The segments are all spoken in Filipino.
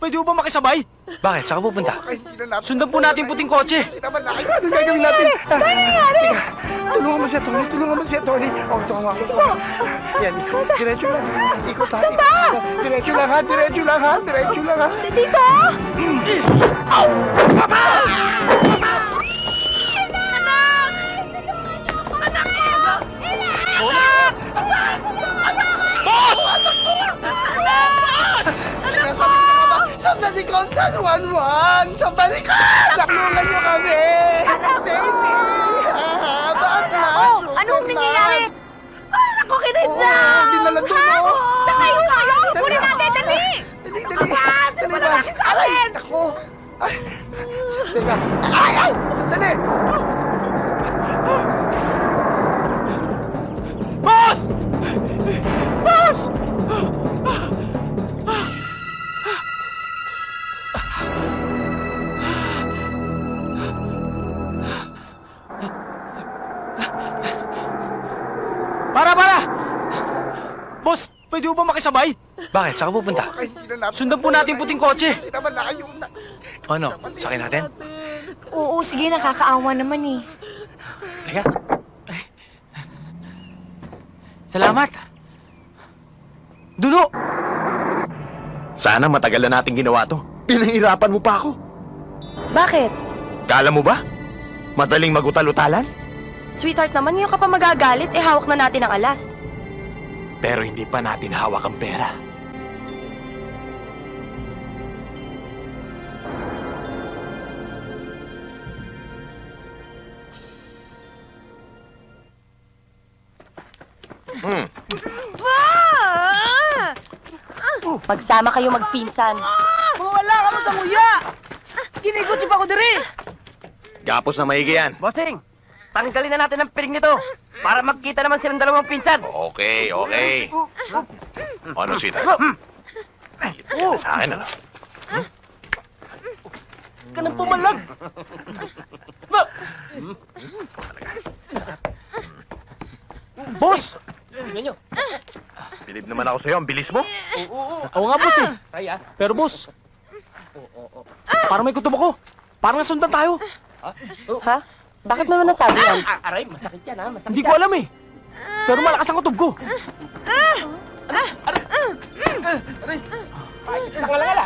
pwede mo ba makisabay? Bakit? Saan ka pupunta? Sundan po natin yung puting kotse. Ano gagawin natin? Ano nangyari? Tulungan mo siya, Tony. Tulungan mo siya, Tony. Oh, ito nga. Sige po. Yan. Diretso lang. Ikot ha. Saan ba? Diretso lang ha. Diretso lang ha. Diretso lang ha. Dito! Sinasabi Balikontan, one-one! Sa balikan! Tulungan niyo kami! Baby! Ah, Bakit na? Oh, anong nangyayari? Parang ako Oo, kinidnap! dinala doon, oh! Sa kayo kayo! Kunin natin, dali! Dali, dali! Dali ba? Aray! Ako! Ay! Teka! Ay! Ay! Dali! Pwede mo ba makisabay? Bakit? Saan ka pupunta? Sundan po natin puting kotse. Ano? Sakay natin? Oo, sige, nakakaawa naman eh. Halika. Salamat. Dulo! Sana matagal na natin ginawa to. Pinahirapan mo pa ako. Bakit? Kala mo ba? Madaling magutal-utalan? Sweetheart naman, ngayon ka pa magagalit, eh hawak na natin ang alas. Pero hindi pa natin hawak ang pera. Hmm. Pagsama kayo magpinsan. Wala ka mo sa nguya! Ginigot pa ako diri! Gapos na maigi yan. Bossing, tanggalin na natin ang piring nito para magkita naman silang dalawang pinsan. Okay, okay. Ano sita? Kita na sa akin, ano? Ka nang pumalag! Boss! Bilib naman ako sa'yo. Ang bilis mo. Oo nga, boss eh. Pero boss, parang may kutob ako. Parang nasundan tayo. Ha? Bakit mo naman nasabi yan? Aray, masakit yan ha, masakit Hindi ko alam eh. Pero malakas ang kutob ko. Sa ngalala.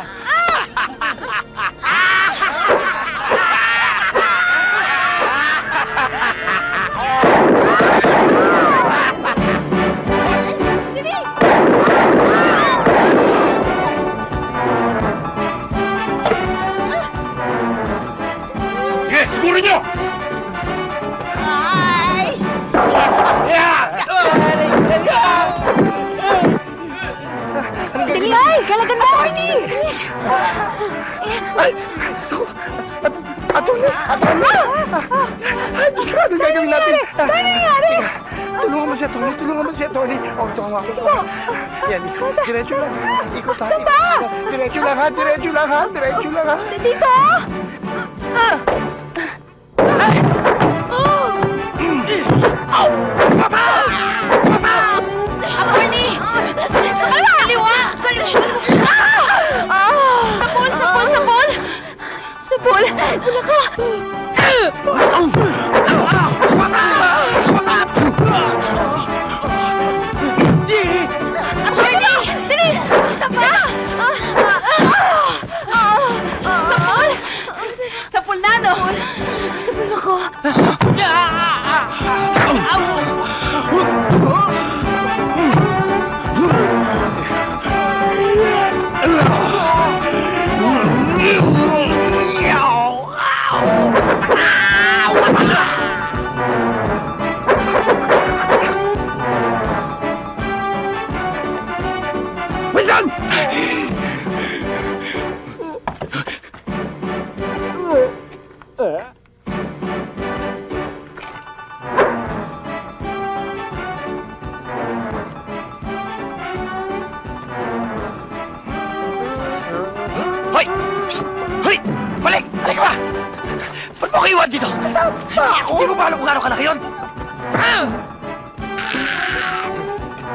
Sige, siguro nyo! Dali ay! Galagan mo! Atuli! Ay, Diyos ko, ano gagawin natin? Ano nangyari? Tulungan mo siya, Tony. Tulungan mo siya, Tony. Oh, ito nga. Sige po. Yan, diretso lang. Ikot ha. Saan ba? Diretso lang ha. Diretso lang ha. Diretso lang ha. Dito! Attorney! Ba't mo kayo dito? Hindi mo ba alam kung gano'ng kalaki yun?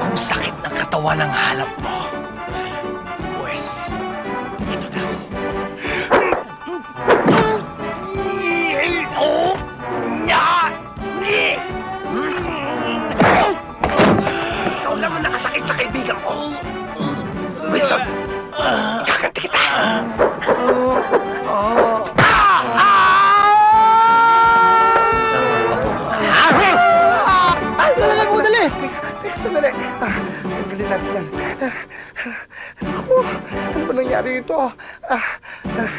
Kung sakit ng katawan ang hanap mo, nangyari ito? Ah, ah,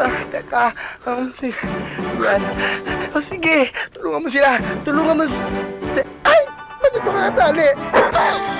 ah, teka. Um, yan. Oh, sige, tulungan mo sila. Tulungan mo. Ay! Ba't ito kakatali? Ano,